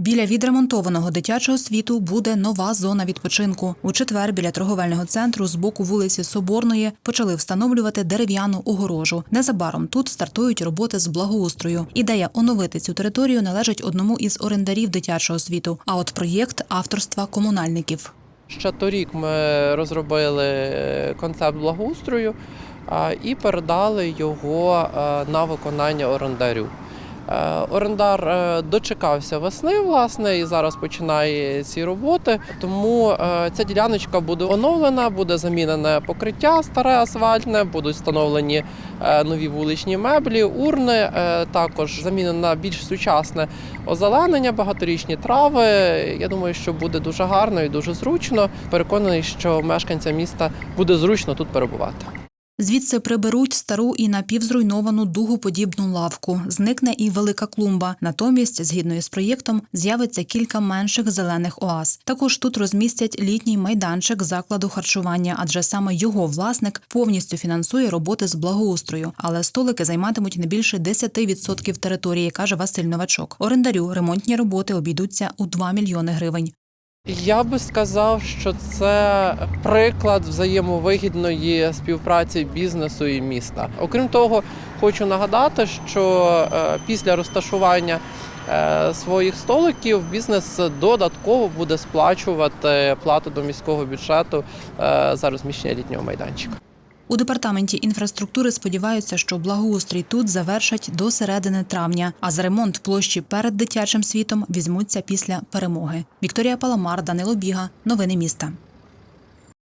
Біля відремонтованого дитячого світу буде нова зона відпочинку. У четвер біля торговельного центру з боку вулиці Соборної почали встановлювати дерев'яну огорожу. Незабаром тут стартують роботи з благоустрою. Ідея оновити цю територію належить одному із орендарів дитячого світу. А от проєкт авторства комунальників. Ще торік ми розробили концепт благоустрою і передали його е, на виконання орендарю. Е, Орендар е, дочекався весни, власне, і зараз починає ці роботи. Тому е, ця діляночка буде оновлена, буде замінене покриття старе асфальтне, будуть встановлені нові вуличні меблі, урни. Також замінено більш сучасне озеленення, багаторічні трави. Я думаю, що буде дуже гарно і дуже зручно. Переконаний, що мешканцям міста буде зручно тут перебувати. Звідси приберуть стару і напівзруйновану дугоподібну лавку. Зникне і велика клумба. Натомість, згідно із проєктом, з'явиться кілька менших зелених оаз. Також тут розмістять літній майданчик закладу харчування, адже саме його власник повністю фінансує роботи з благоустрою. Але столики займатимуть не більше 10% території, каже Василь Новачок. Орендарю ремонтні роботи обійдуться у 2 мільйони гривень. Я би сказав, що це приклад взаємовигідної співпраці бізнесу і міста. Окрім того, хочу нагадати, що е, після розташування е, своїх столиків бізнес додатково буде сплачувати плату до міського бюджету е, за розміщення літнього майданчика. У департаменті інфраструктури сподіваються, що благоустрій тут завершать до середини травня, а за ремонт площі перед дитячим світом візьмуться після перемоги. Вікторія Паламар, Данило Біга. Новини міста.